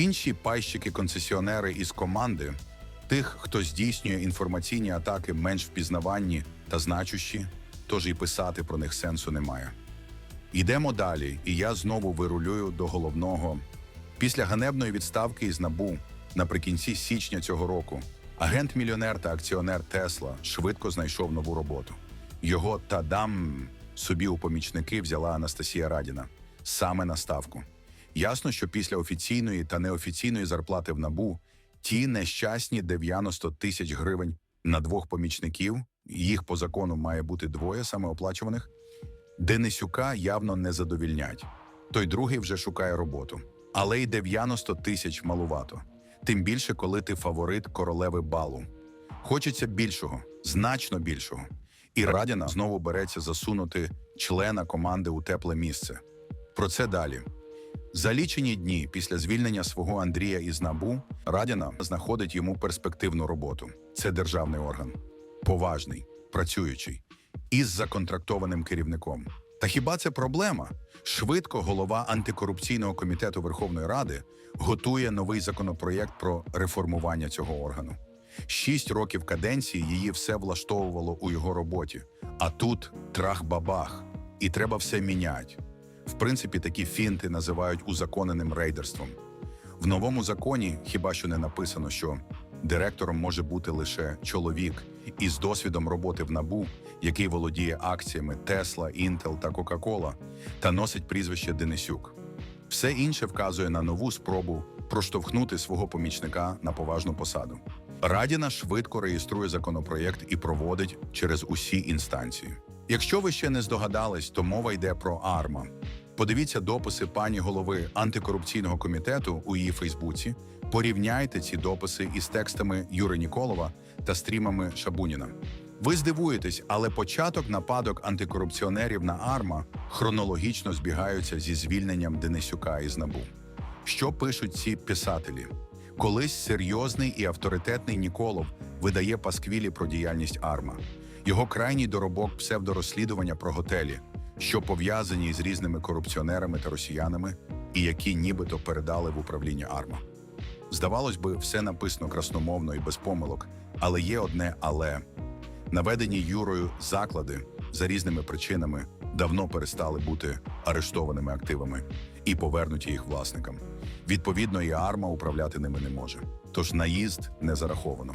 Інші пайщики-концесіонери із команди, тих, хто здійснює інформаційні атаки менш впізнаванні та значущі, тож і писати про них сенсу немає. Йдемо далі, і я знову вирулюю до головного. Після ганебної відставки із НАБУ наприкінці січня цього року агент-мільйонер та акціонер Тесла швидко знайшов нову роботу. Його тадам собі у помічники взяла Анастасія Радіна саме на ставку. Ясно, що після офіційної та неофіційної зарплати в НАБУ ті нещасні 90 тисяч гривень на двох помічників, їх по закону має бути двоє самооплачуваних, Денисюка явно не задовільнять. Той другий вже шукає роботу. Але й 90 тисяч малувато. Тим більше, коли ти фаворит королеви балу. Хочеться більшого, значно більшого. І Радіна знову береться засунути члена команди у тепле місце. Про це далі. За лічені дні після звільнення свого Андрія із НАБУ Радіна знаходить йому перспективну роботу. Це державний орган, поважний, працюючий, із законтрактованим керівником. Та хіба це проблема? Швидко голова антикорупційного комітету Верховної Ради готує новий законопроєкт про реформування цього органу. Шість років каденції її все влаштовувало у його роботі. А тут трах-бабах, і треба все міняти. В принципі, такі фінти називають узаконеним рейдерством. В новому законі хіба що не написано, що директором може бути лише чоловік із досвідом роботи в НАБУ, який володіє акціями Tesla, Intel та Coca-Cola та носить прізвище Денисюк. Все інше вказує на нову спробу проштовхнути свого помічника на поважну посаду. Радіна швидко реєструє законопроєкт і проводить через усі інстанції. Якщо ви ще не здогадались, то мова йде про АРМА. Подивіться дописи пані голови антикорупційного комітету у її Фейсбуці. Порівняйте ці дописи із текстами Юри Ніколова та стрімами Шабуніна. Ви здивуєтесь, але початок нападок антикорупціонерів на АРМА хронологічно збігаються зі звільненням Денисюка із НАБУ. Що пишуть ці писателі? Колись серйозний і авторитетний Ніколов видає пасквілі про діяльність АРМА. Його крайній доробок псевдорозслідування про готелі, що пов'язані з різними корупціонерами та росіянами, і які нібито передали в управління АРМА. Здавалось би, все написано красномовно і без помилок, але є одне але. Наведені Юрою заклади за різними причинами давно перестали бути арештованими активами і повернуті їх власникам. Відповідно, і АРМА управляти ними не може. Тож наїзд не зараховано.